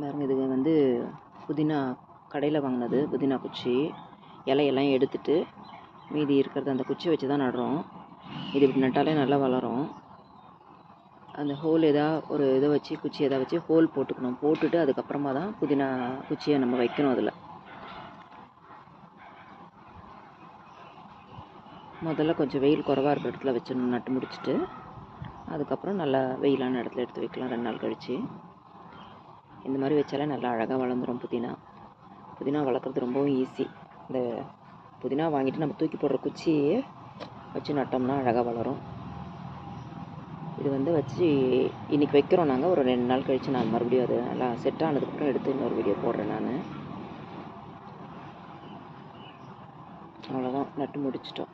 பாருங்க இது வந்து புதினா கடையில் வாங்கினது புதினா குச்சி. இலையெல்லாம் எடுத்துட்டு மீதி இருக்கிறது அந்த குச்சி வச்சு தான் நடுறோம். இது இப்படி நட்டாலே நல்லா வளரும். அந்த ஹோல் எதாவது ஒரு இதை வச்சு குச்சி எதா வச்சு ஹோல் போட்டுக்கணும். போட்டுட்டு அதுக்கப்புறமா தான் புதினா குச்சியை நம்ம வைக்கணும் அதில். முதல்ல கொஞ்சம் வெயில் குறவாக இருக்கிற இடத்துல வச்சிடணும் நட்டு முடிச்சுட்டு. அதுக்கப்புறம் நல்லா வெயிலான இடத்துல எடுத்து வைக்கலாம் ரெண்டு நாள் கழித்து இந்த மாதிரி வச்சாலே நல்லா அழகாக வளர்ந்துடும் புதினா. புதினா வளர்க்குறது ரொம்பவும் ஈஸி இந்த புதினா வாங்கிட்டு நம்ம தூக்கி போடுற குச்சியே வச்சு நட்டோம்னா அழகாக வளரும். இது வந்து வச்சு இன்றைக்கி வைக்கிறோம் நாங்கள் ஒரு ரெண்டு நாள் கழித்து நான் மறுபடியும் அது நல்லா செட் ஆனதுக்கப்புறம் எடுத்து இன்னொரு வீடியோ போடுறேன் நான். அவ்வளோதான் நட்டு முடிச்சிட்டோம்.